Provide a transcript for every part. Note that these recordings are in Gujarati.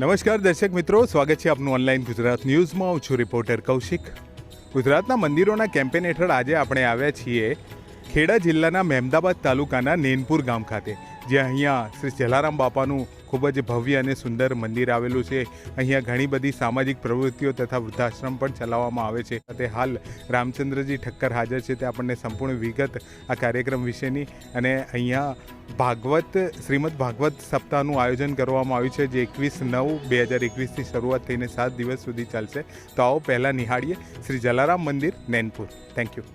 નમસ્કાર, દર્શક મિત્રો. સ્વાગત છે આપનું ઓનલાઈન ગુજરાત ન્યૂઝમાં. હું છું રિપોર્ટર કૌશિક. ગુજરાતના મંદિરોના કેમ્પેન હેઠળ આજે આપણે આવ્યા છીએ ખેડા જિલ્લાના મહેમદાબાદ તાલુકાના નેનપુર ગામ ખાતે. જ્યાં અહીંયા શ્રી જલારામ બાપાનું ખૂબ જ ભવ્ય અને સુંદર મંદિર આવેલું છે. અહીંયા ઘણી બધી સામાજિક પ્રવૃત્તિઓ તથા વૃદ્ધાશ્રમ પણ ચલાવવામાં આવે છે. તે હાલ રામચંદ્રજી ઠક્કર હાજર છે. તે આપણને સંપૂર્ણ વિગત આ કાર્યક્રમ વિશેની અને અહીંયા ભાગવત, શ્રીમદ ભાગવત સપ્તાહનું આયોજન કરવામાં આવ્યું છે, જે એકવીસ નવ બે હજાર એકવીસથી શરૂઆત થઈને સાત દિવસ સુધી ચાલશે. તો આવો પહેલાં નિહાળીએ શ્રી જલારામ મંદિર, નૈનપુર. થેન્ક યુ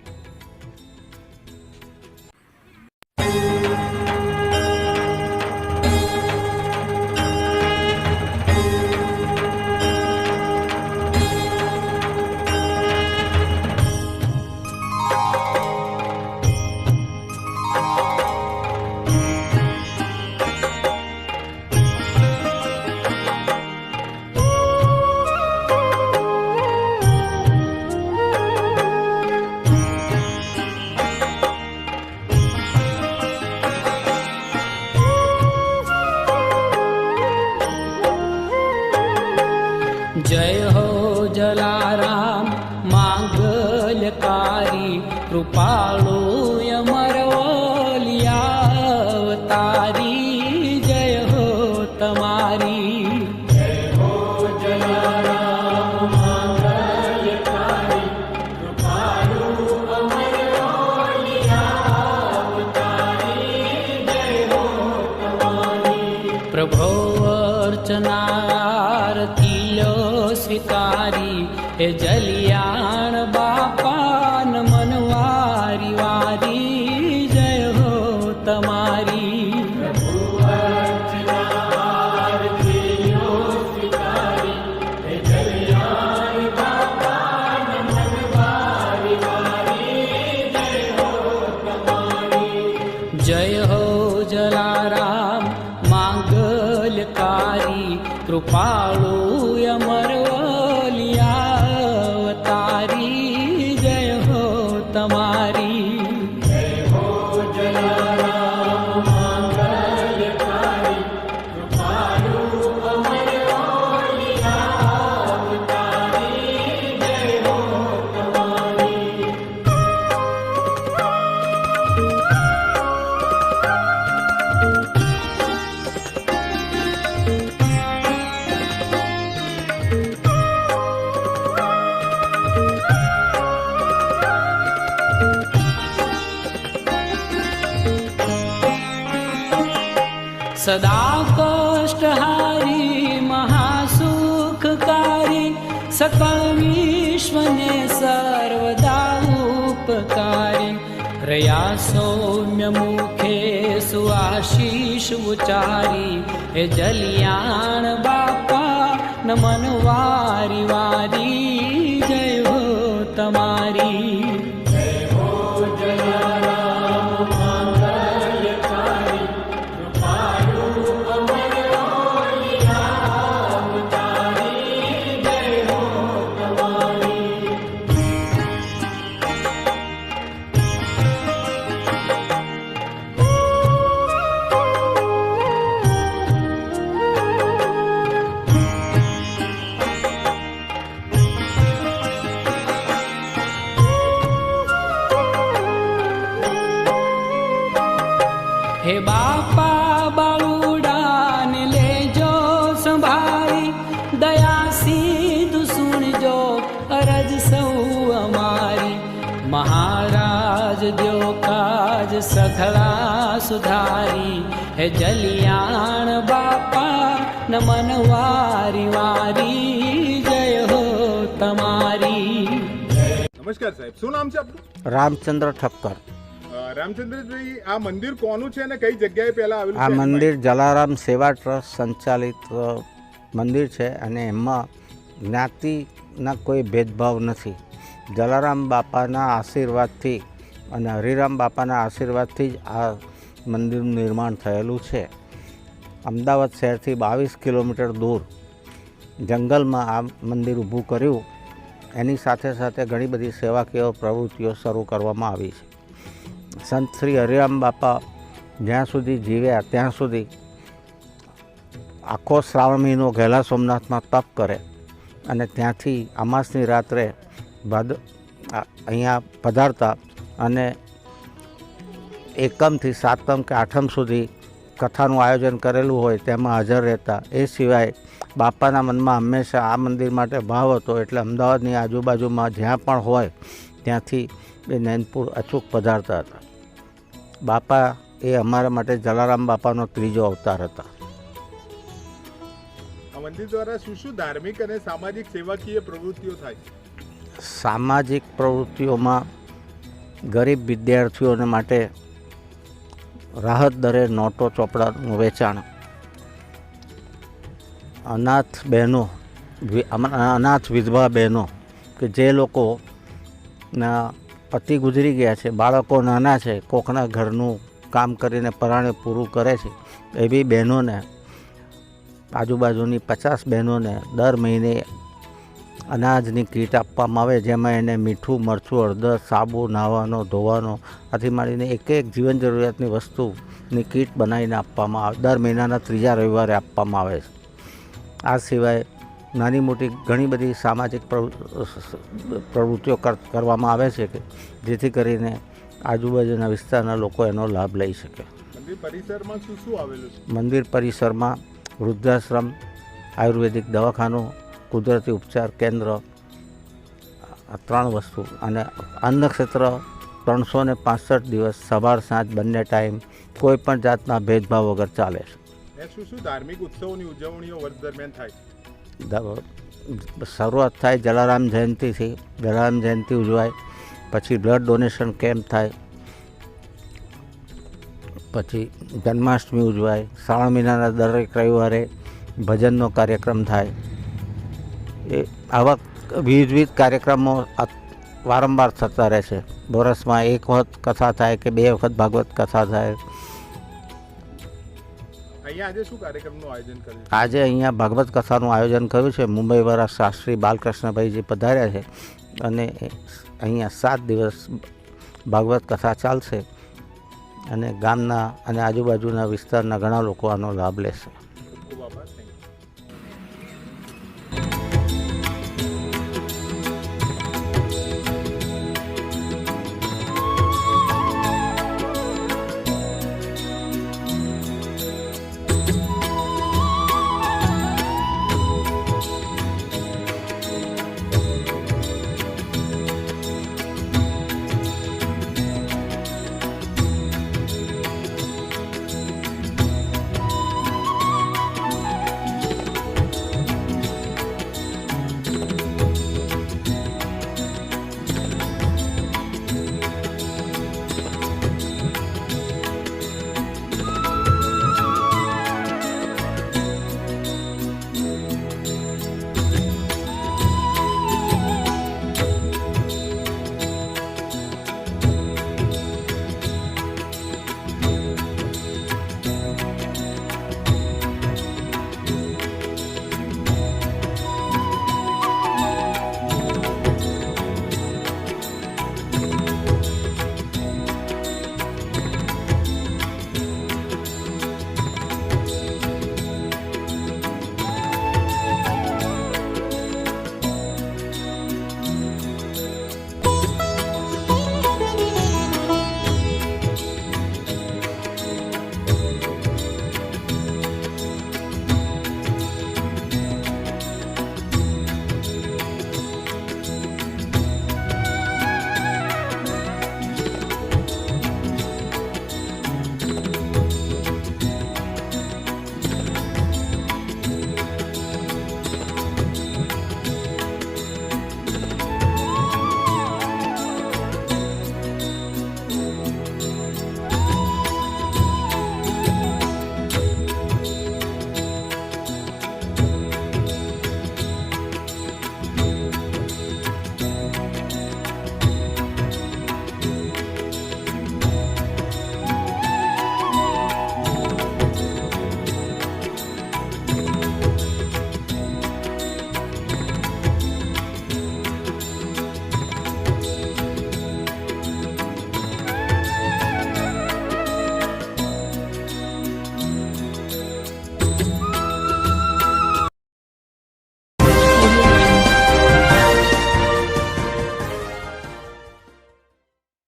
जलियाण बापान मनवारी वारी। जय हो तमारी। जय जलाराम मांगल्यकारी कृपाळू सदा कष्टहारी महासुखकारी सकळ विश्वने सर्वदा उपकारी। रया सौम्य मुखे उचारी हे जलियाण बापा नमन वारी वारी जय हो तमारी સુધારી હે જલિયાણ બાપા નમન વારી વારી જય હો તમારી નમસ્કાર સાહેબ શું નામ છે આપનું? રામચંદ્ર ઠક્કર। રામચંદ્રજી આ મંદિર કોનું છે અને કઈ જગ્યાએ પહેલા આવેલું આ મંદિર જલારામ સેવા ટ્રસ્ટ સંચાલિત મંદિર છે અને એમાં જ્ઞાતિના કોઈ ભેદભાવ નથી. જલારામ બાપાના આશીર્વાદથી અને હરિરામ બાપાના આશીર્વાદથી જ આ મંદિરનું નિર્માણ થયેલું છે. અમદાવાદ શહેરથી બાવીસ કિલોમીટર દૂર જંગલમાં આ મંદિર ઊભું કર્યું. એની સાથે સાથે ઘણી બધી સેવાકીય પ્રવૃત્તિઓ શરૂ કરવામાં આવી છે. સંત શ્રી હરિરામ બાપા જ્યાં સુધી જીવ્યા ત્યાં સુધી આખો શ્રાવણ મહિનો ઘેલા સોમનાથમાં તપ કરે અને ત્યાંથી અમાસની રાત્રે ભાદ અહીંયા પધારતા અને એકમથી સાતમ કે આઠમ સુધી કથાનું આયોજન કરેલું હોય તેમાં હાજર રહેતા. એ સિવાય બાપાના મનમાં હંમેશા આ મંદિર માટે ભાવ હતો એટલે અમદાવાદની આજુબાજુમાં જ્યાં પણ હોય ત્યાંથી એ નૈનપુર અચૂક પધારતા હતા. બાપા એ અમારા માટે જલારામ બાપાનો ત્રીજો અવતાર હતા. મંદિર દ્વારા શું શું ધાર્મિક અને સામાજિક સેવાકીય પ્રવૃત્તિઓ થાય? સામાજિક પ્રવૃત્તિઓમાં ગરીબ વિદ્યાર્થીઓને માટે રાહત દરે નોટો ચોપડાનું વેચાણ. અનાથ બહેનો અનાથ વિધવા બહેનો, કે જે લોકો, ના, પતિ ગુજરી ગયા છે, બાળકો નાના છે, કોકના ઘરનું કામ કરીને પરાણે પૂરું કરે છે, એવી બહેનોને, આજુબાજુની પચાસ બહેનોને દર મહિને અનાજની કીટ આપવામાં આવે જેમાં એને મીઠું મરચું હળદર સાબુ નાહવાનો ધોવાનો આથી માંડીને એક એક જીવન જરૂરિયાતની વસ્તુની કીટ બનાવીને આપવામાં આવે દર મહિનાના ત્રીજા રવિવારે આપવામાં આવે છે. આ સિવાય નાની મોટી ઘણી બધી સામાજિક પ્રવૃ- પ્રવૃત્તિઓ કરવામાં આવે છે કે જેથી કરીને આજુબાજુના વિસ્તારના લોકો એનો લાભ લઈ શકે. મંદિર પરિસરમાં વૃદ્ધાશ્રમ આયુર્વેદિક દવાખાનું કુદરતી ઉપચાર કેન્દ્ર આ ત્રણ વસ્તુ. અને અન્નક્ષેત્ર ત્રણસો ને પાંસઠ દિવસ સવાર સાંજ બંને ટાઈમ કોઈ પણ જાતના ભેદભાવ વગર ચાલે છે. શું શું ધાર્મિક ઉત્સવોની ઉજવણીઓ વર્ષ દરમિયાન થાય? શરૂઆત થાય જલારામ જયંતિથી. જલારામ જયંતિ ઉજવાય પછી બ્લડ ડોનેશન કેમ્પ થાય પછી જન્માષ્ટમી ઉજવાય શ્રાવણ મહિનાના દરેક રવિવારે ભજનનો કાર્યક્રમ થાય. એ આવા વિવિધ વિવિધ કાર્યક્રમો વારંવાર થતા રહે છે. વર્ષમાં એક વખત કથા થાય કે બે વખત ભાગવત કથા થાય. આજે અહીંયા ભાગવત કથાનું આયોજન કર્યું છે. મુંબઈવાળા શાસ્ત્રી બાલકૃષ્ણભાઈજી પધાર્યા છે અને અહીંયા સાત દિવસ ભાગવત કથા ચાલશે અને ગામના અને આજુબાજુના વિસ્તારના ઘણા લોકો આનો લાભ લેશે.